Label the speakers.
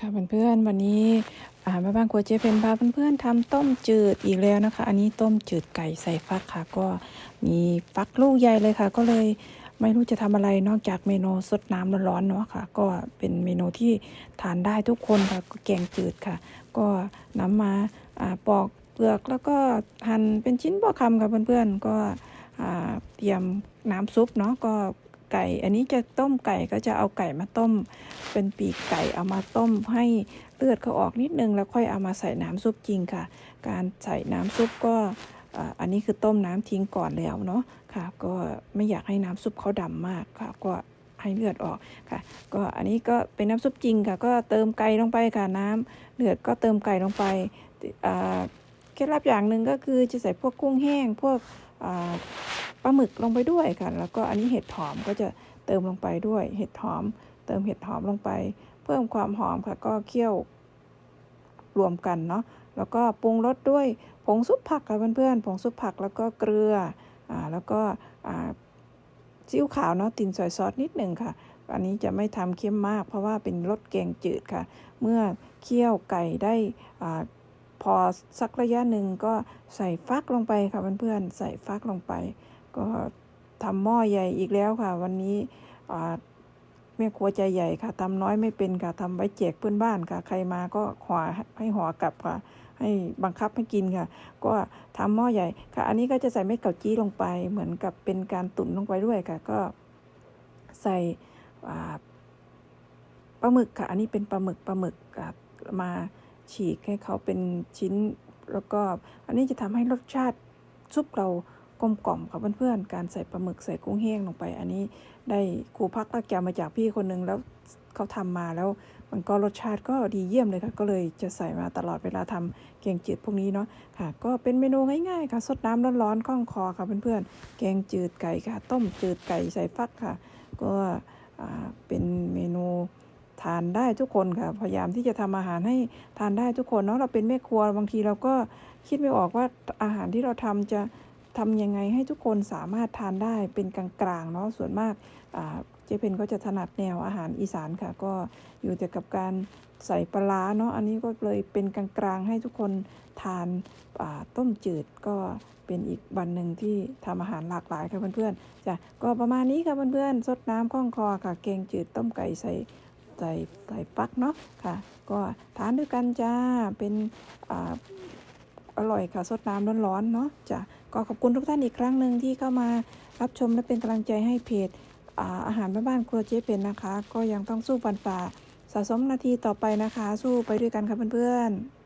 Speaker 1: ค่ะเพื่อนๆวันนี้อาหารแม่บ้านครัวเจ๊เพนพาเพื่อนๆทำต้มจืดอีกแล้วนะคะ อันนี้ต้มจืดไก่ใส่ฟักค่ะ ก็มีฟักลูกใหญ่เลยค่ะ ก็เลยไม่รู้จะทำอะไรนอกจากเมนูสดน้ำร้อนๆเนาะค่ะ ก็เป็นเมนูที่ทานได้ทุกคนค่ะก็แกงจืดค่ะ ก็นำมาอาปอกเปลือกแล้วก็หั่นเป็นชิ้นพอคำค่ะเพื่อนๆก็เตรียมน้ำซุปเนาะก็ ไก่ อันนี้จะต้มไก่ก็จะเอาไก่มาต้ม เป็นปีกไก่เอามาต้มให้เลือดเขาออกนิดนึง แล้วค่อยเอามาใส่น้ำซุปจริงค่ะ การใส่น้ำซุปก็อันนี้คือต้มน้ำทิ้งก่อนแล้วเนาะค่ะ ก็ไม่อยากให้น้ำซุปเขาดำมากค่ะก็ให้เลือดออกค่ะ ก็อันนี้ก็เป็นน้ำซุปจริงค่ะ ก็เติมไก่ลงไปค่ะน้ำเลือดก็เติมไก่ลงไปเคล็ดลับอย่างหนึ่งก็คือจะใส่พวกกุ้งแห้งพวกอ่า ปลาหมึกลงไปด้วยค่ะ แล้วก็อันนี้เห็ดหอมก็จะเติมลงไปด้วย เห็ดหอม เติมเห็ดหอมลงไป เพิ่มความหอมค่ะ ก็เคี่ยวรวมกันเนาะ แล้วก็ปรุงรสด้วยผงซุปผักค่ะเพื่อนๆ ผงซุปผักแล้วก็เกลือ อ่า แล้วก็อ่าซีอิ๊วขาวเนาะติ่งซอยซอสนิดหนึ่งค่ะ อันนี้จะไม่ทำเค็มมาก เพราะว่าเป็นรสแกงจืดค่ะ เมื่อเคี่ยวไก่ได้อาพอสักระยะหนึ่งก็ใส่ฟักลงไปค่ะเพื่อนๆ ใส่ฟักลงไป ก็ทำหม้อใหญ่อีกแล้วค่ะ วันนี้แม่ครัวใจใหญ่ค่ะทำน้อยไม่เป็นค่ะทำไว้แจกเพื่อนบ้านค่ะ ใครมาก็ห่อให้ห่อกลับค่ะ ให้บังคับให้กินค่ะ ก็ทำหม้อใหญ่ค่ะ อันนี้ก็จะใส่เม็ดเกาจี้ลงไป เหมือนกับเป็นการตุ๋นลงไปด้วยค่ะ ก็ใส่ปลาหมึกค่ะ อันนี้เป็นปลาหมึกปลาหมึกมาฉีกให้เขาเป็นชิ้น แล้วก็อันนี้จะทำให้รสชาติซุปเรา กลมกล่อมค่ะเพื่อนๆ การใส่ปลาหมึกใส่กุ้งแห้งลงไป อันนี้ได้ครูพักรักแกวมาจากพี่คนหนึ่งแล้วเขาทำมาแล้วมันก็รสชาติก็ดีเยี่ยมเลยค่ะ ก็เลยจะใส่มาตลอดเวลาทำแกงจืดพวกนี้เนาะค่ะ ก็เป็นเมนูง่ายๆค่ะสดน้ำร้อนๆคล่องคอค่ะเพื่อนๆ แกงจืดไก่ค่ะ ต้มจืดไก่ใส่ฟักค่ะ ก็เป็นเมนูทานได้ทุกคนค่ะ พยายามที่จะทำอาหารให้ทานได้ทุกคนเนาะเราเป็นแม่ครัวบางทีเราก็คิดไม่ออกว่าอาหารที่เราทำจะ ทำยังไงให้ทุกคนสามารถทานได้เป็นกลางๆเนาะส่วนมากเจเพนก็จะถนัดแนวอาหารอีสานค่ะ ก็อยู่แต่กับการใส่ปลาเนาะอันนี้ก็เลยเป็นกลางๆให้ทุกคนทานาต้มจืดก็เป็นอีกวันหนึ่งที่ทำอาหารหลากหลายค่ะเพื่อนๆจ้ะก็ประมาณนี้ค่ะเพื่อนๆสดน้ำคล่องคอค่ะแกงจืดต้มไก่ใส่ใส่ใส่ฟักเนาะค่ะ ก็ทานด้วยกันจ้าเป็นออร่อยค่ะสดน้ำร้อนๆเนาะจ้ะ ก็ขอบคุณทุกท่านอีกครั้งหนึ่งที่เข้ามารับชมและเป็นกำลังใจให้เพจอาอาหารแม่บ้านครัวเจ๊เป็นนะคะ ก็ยังต้องสู้ฟันฝ่าสะสมนาทีต่อไปนะคะ สู้ไปด้วยกันค่ะเพื่อนๆ